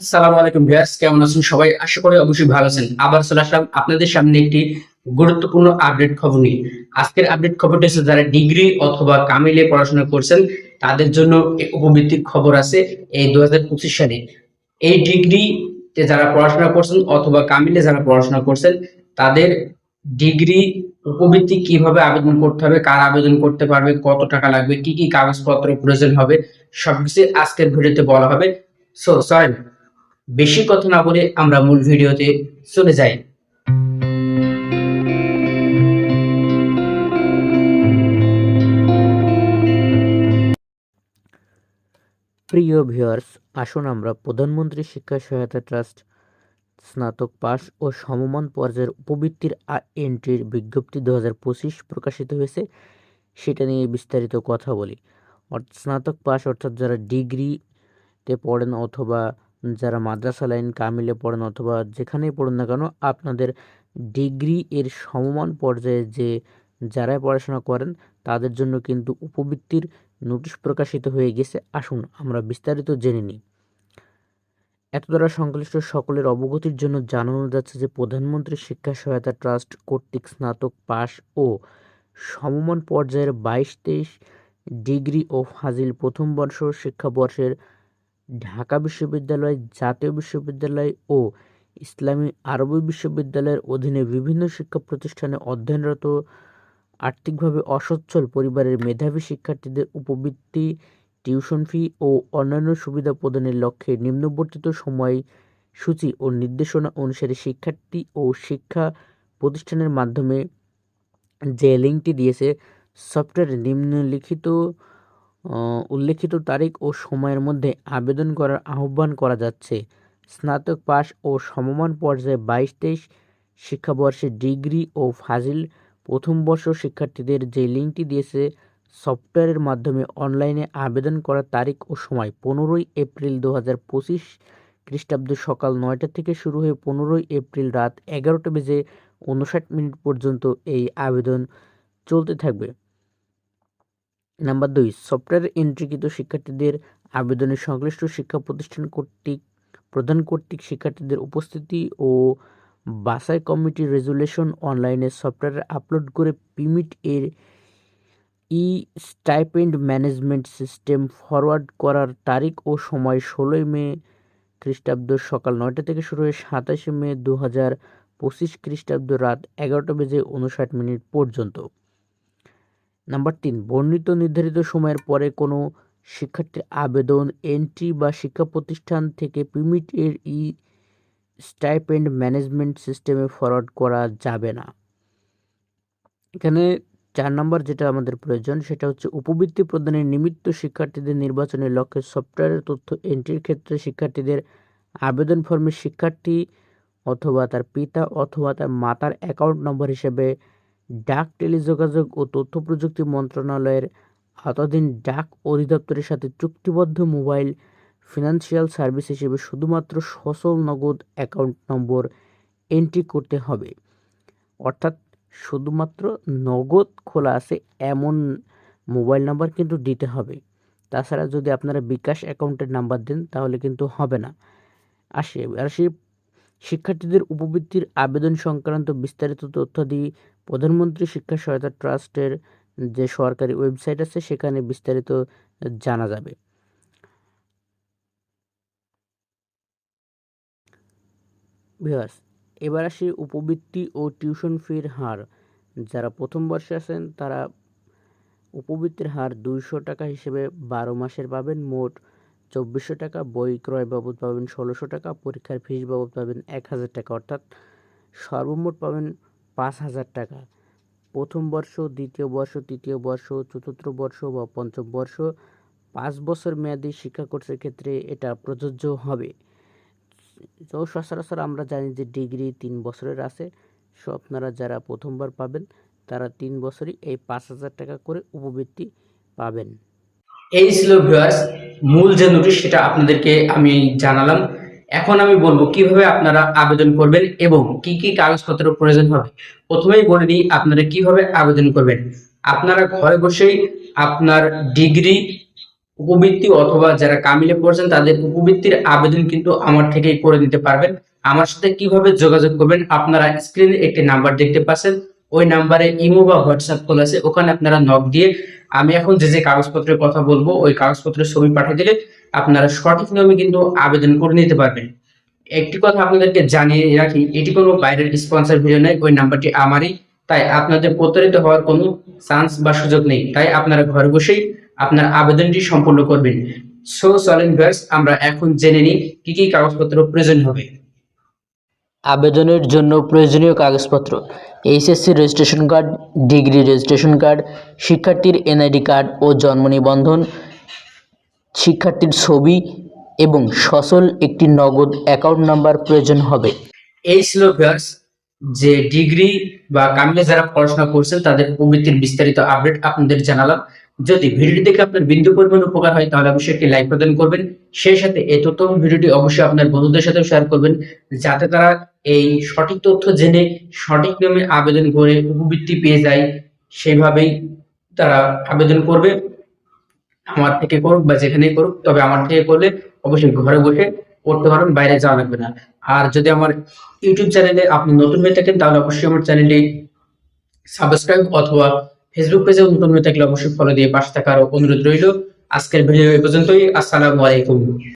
আসসালামু আলাইকুম ভিউয়ার্স, কেমন আছেন সবাই? আশা করি অবশ্যই ভালো আছেন। আবার চলে আসলাম আপনাদের সামনে একটি গুরুত্বপূর্ণ আপডেট খবর নিয়ে। আজকের আপডেট খবরটি হচ্ছে যারা ডিগ্রি অথবা কামিলে পড়াশোনা করছেন, তাদের জন্য উপবৃত্তির খবর আছে এই দু সালে। এই ডিগ্রিতে যারা পড়াশোনা করছেন অথবা কামিলে যারা পড়াশোনা করছেন, তাদের ডিগ্রি উপবৃত্তি কীভাবে আবেদন করতে হবে, কার আবেদন করতে পারবে, কত টাকা লাগবে, কি কি কাগজপত্র প্রয়োজন হবে, সবকিছু আজকের ভিডিওতে বলা হবে। সো সরি বেশি কথা না বলে আমরা মূল ভিডিওতে চলে যাই। প্রিয় ভিউয়ার্স, আসুন আমরা প্রধানমন্ত্রী শিক্ষা সহায়তা ট্রাস্ট স্নাতক পাস ও সমমান পর্যায়ের উপবৃত্তির এন্ট্রির বিজ্ঞপ্তি দু প্রকাশিত হয়েছে। সেটা নিয়ে বিস্তারিত কথা বলি। স্নাতক পাস অর্থাৎ যারা ডিগ্রিতে পড়েন অথবা যারা মাদ্রাসা লাইন কামিলে পড়েন অথবা যেখানেই পড়ুন না কেন, আপনাদের ডিগ্রি এর সমমান পর্যায়ে যে যারাই পড়াশোনা করেন, তাদের জন্য কিন্তু উপবৃত্তির নোটিশ প্রকাশিত হয়ে গেছে। আসুন আমরা বিস্তারিত জেনে নিই। এত দ্বারা সংশ্লিষ্ট সকলের অবগতির জন্য জানানো যাচ্ছে যে, প্রধানমন্ত্রী শিক্ষা সহায়তা ট্রাস্ট কর্তৃক স্নাতক পাস ও সমমান পর্যায়ের বাইশ তেইশ ডিগ্রি ও ফাজিল প্রথম বর্ষ শিক্ষাবর্ষের ঢাকা বিশ্ববিদ্যালয়, জাতীয় বিশ্ববিদ্যালয় ও ইসলামী আরবি বিশ্ববিদ্যালয়ের অধীনে বিভিন্ন শিক্ষা প্রতিষ্ঠানে অধ্যয়নরত আর্থিকভাবে অসচ্ছল পরিবারের মেধাবী শিক্ষার্থীদের উপবৃত্তি, টিউশন ফি ও অন্যান্য সুবিধা প্রদানের লক্ষ্যে নিম্নবর্তিত সময়সূচি ও নির্দেশনা অনুসারে শিক্ষার্থী ও শিক্ষা প্রতিষ্ঠানের মাধ্যমে যে লিঙ্কটি দিয়েছে, সফটওয়্যারে নিম্নলিখিত উল্লেখিত তারিখ ও সময়ের মধ্যে আবেদন করার আহ্বান করা যাচ্ছে। স্নাতক পাস ও সমমান পর্যায়ে বাইশ তেইশ শিক্ষাবর্ষে ডিগ্রি ও ফাজিল প্রথম বর্ষ শিক্ষার্থীদের যে লিঙ্কটি দিয়েছে সফটওয়্যারের মাধ্যমে অনলাইনে আবেদন করার তারিখ ও সময় পনেরোই এপ্রিল দু হাজার পঁচিশ খ্রিস্টাব্দ সকাল নয়টা থেকে শুরু হয়ে পনেরোই এপ্রিল রাত এগারোটা বেজে উনষাট মিনিট পর্যন্ত এই আবেদন চলতে থাকবে। নাম্বার দুই, সফটওয়্যার এন্ট্রিকৃত শিক্ষার্থীদের আবেদনের সংশ্লিষ্ট শিক্ষা প্রতিষ্ঠান কর্তৃক, প্রধান কর্তৃক শিক্ষার্থীদের উপস্থিতি ও বাছাই কমিটির রেজুলেশন অনলাইনে সফটওয়্যারে আপলোড করে পিমিট এর e stipend management system forward করার তারিখ ও সময় ষোলোই মে খ্রিস্টাব্দ সকাল নয়টা থেকে শুরু হয়ে সাতাশে মে দু হাজার পঁচিশ খ্রিস্টাব্দ রাত এগারোটা বেজে উনষাট মিনিট পর্যন্ত। নাম্বার তিন, বর্ণিত নির্ধারিত সময়ের পরে কোনো শিক্ষার্থীর আবেদন এন্ট্রি বা শিক্ষা প্রতিষ্ঠান থেকে পিমিট এর ই স্টাইপেন্ড ম্যানেজমেন্ট সিস্টেমে ফরওয়ার্ড করা যাবে না। এখানে চার নম্বর যেটা আমাদের প্রয়োজন, সেটা হচ্ছে উপবৃত্তি প্রদানের নিমিত্ত শিক্ষার্থীদের নির্বাচনের লক্ষ্যে সফটওয়্যারের তথ্য এন্ট্রির ক্ষেত্রে শিক্ষার্থীদের আবেদন ফর্মে শিক্ষার্থী অথবা তার পিতা অথবা তার মাতার অ্যাকাউন্ট নম্বর হিসেবে ডাক টেলিযোগাযোগ ও তথ্য প্রযুক্তি মন্ত্রণালয়ের আওতাধীন ডাক অধিদপ্তরের সাথে চুক্তিবদ্ধ মোবাইল ফিনান্সিয়াল সার্ভিস হিসেবে শুধুমাত্র সচল নগদ অ্যাকাউন্ট নম্বর এন্ট্রি করতে হবে। অর্থাৎ শুধুমাত্র নগদ খোলা আছে এমন মোবাইল নাম্বার কিন্তু দিতে হবে। তাছাড়া যদি আপনারা বিকাশ অ্যাকাউন্টের নাম্বার দেন তাহলে কিন্তু হবে না। আসে আসি শিক্ষার্থীদের উপবৃত্তির আবেদন সংক্রান্ত বিস্তারিত তথ্যাদি প্রধানমন্ত্রী শিক্ষা সহায়তা ট্রাস্টের যে সরকারি ওয়েবসাইট আছে, সেখানে বিস্তারিত জানা যাবে। এবার আসি উপবৃত্তি ও টিউশন ফির হার। যারা প্রথম বর্ষে আছেন, তারা উপবৃত্তির হার দুইশো টাকা হিসেবে বারো মাসের পাবেন। মোট চব্বিশশো টাকা। বই ক্রয় বাবদ পাবেন ষোলোশো টাকা। পরীক্ষার ফিস বাবদ পাবেন এক হাজার টাকা। অর্থাৎ সর্বমোট পাবেন পাঁচ হাজার টাকা। প্রথম বর্ষ, দ্বিতীয় বর্ষ, তৃতীয় বর্ষ, চতুর্থ বর্ষ বা পঞ্চম বর্ষ পাঁচ বছর মেয়াদী শিক্ষা কোর্সের ক্ষেত্রে এটা প্রযোজ্য হবে। তো সচরাচর আমরা জানি যে ডিগ্রি তিন বছরের আছে। সো আপনারা যারা প্রথমবার পাবেন, তারা তিন বছরই এই পাঁচ হাজার টাকা করে উপবৃত্তি পাবেন। এই ছিল ভিউয়ার্স মূল যে নোটিশ সেটা আপনাদেরকে আমি জানালাম। এখন আমি বলব কীভাবে আপনারা আবেদন করবেন এবং কি কি কাগজপত্র প্রয়োজন হবে। প্রথমেই বলে দিই, আপনারা কীভাবে আবেদন করবেন। আপনারা ঘরে বসেই আপনার ডিগ্রি, উপবৃত্তি অথবা যারা কামিলে পড়ছেন তাদের উপবৃত্তির আবেদন কিন্তু আমার থেকেই করে নিতে পারবেন। আমার সাথে কীভাবে যোগাযোগ করবেন আপনারা স্ক্রিনে একটি নাম্বার দেখতে পাচ্ছেন। ওই নাম্বারে ইমো বা হোয়াটসঅ্যাপ কল আছে, ওখানে আপনারা নক দিয়ে আমি এখন যে যে কাগজপত্রের কথা বলব, ওই কাগজপত্রের ছবি পাঠিয়ে দিলে আপনারা সঠিক নিয়মে কিন্তু আবেদন করে নিতে পারবেন। একটি কথা আপনাদেরকে জানিয়ে রাখি, এটি কোনো বাইরের স্পন্সর ভিডিও নয়, ওই নাম্বারটি আমারই, তাই আপনাদের প্রতারিত হওয়ার কোনো চান্স বা সুযোগ নেই। তাই আপনারা ঘরে বসেই আপনার আবেদনটি সম্পূর্ণ করবেন। সো চলেন আমরা এখন জেনে নিই কি কি কাগজপত্র প্রয়োজন হবে। আবেদনের জন্য প্রয়োজনীয় কাগজপত্র, HSC registration card degree registration card শিক্ষার্থীর এনআইডি কার্ড ও জন্ম নিবন্ধন, শিক্ষার্থীর ছবি এবং সচল একটি নগদ অ্যাকাউন্ট নাম্বার প্রয়োজন হবে। এই ছিল ভিউয়ার্স যে ডিগ্রি বা কামিলে যারা পড়াশোনা করছেন, তাদের উপবৃত্তির বিস্তারিত আপডেট আপনাদের জানালাম। যদি ভিডিওটি দেখে আপনার বিন্দু পরিমাণ উপকার হয়, তাহলে অবশ্যই একটি লাইক প্রদান করবেন। সেই সাথে এই তথ্য ভিডিওটি অবশ্যই আপনার বন্ধুদের সাথেও শেয়ার করবেন, যাতে তারা এই সঠিক তথ্য জেনে, সঠিক নিয়মে আবেদন করে উপবৃত্তি পেয়ে যায়। সেইভাবেই তারা আবেদন করবে, আমার থেকে করুক বা যেখানেই করুক, তবে আমার থেকে করলে অবশ্যই ঘরে বসে করতে পারবেন, বাইরে যাওয়া লাগবে না। আর যদি আমার ইউটিউব চ্যানেলে আপনি নতুন হয়ে থাকেন, তাহলে অবশ্যই আমার চ্যানেলটি সাবস্ক্রাইব অথবা ফেসবুক পেজে নতুন থাকলে অবশ্যই ফলো দিয়ে পাশে থাকার অনুরোধ রইল। আজকের ভিডিও এই পর্যন্তই। আসসালামু আলাইকুম।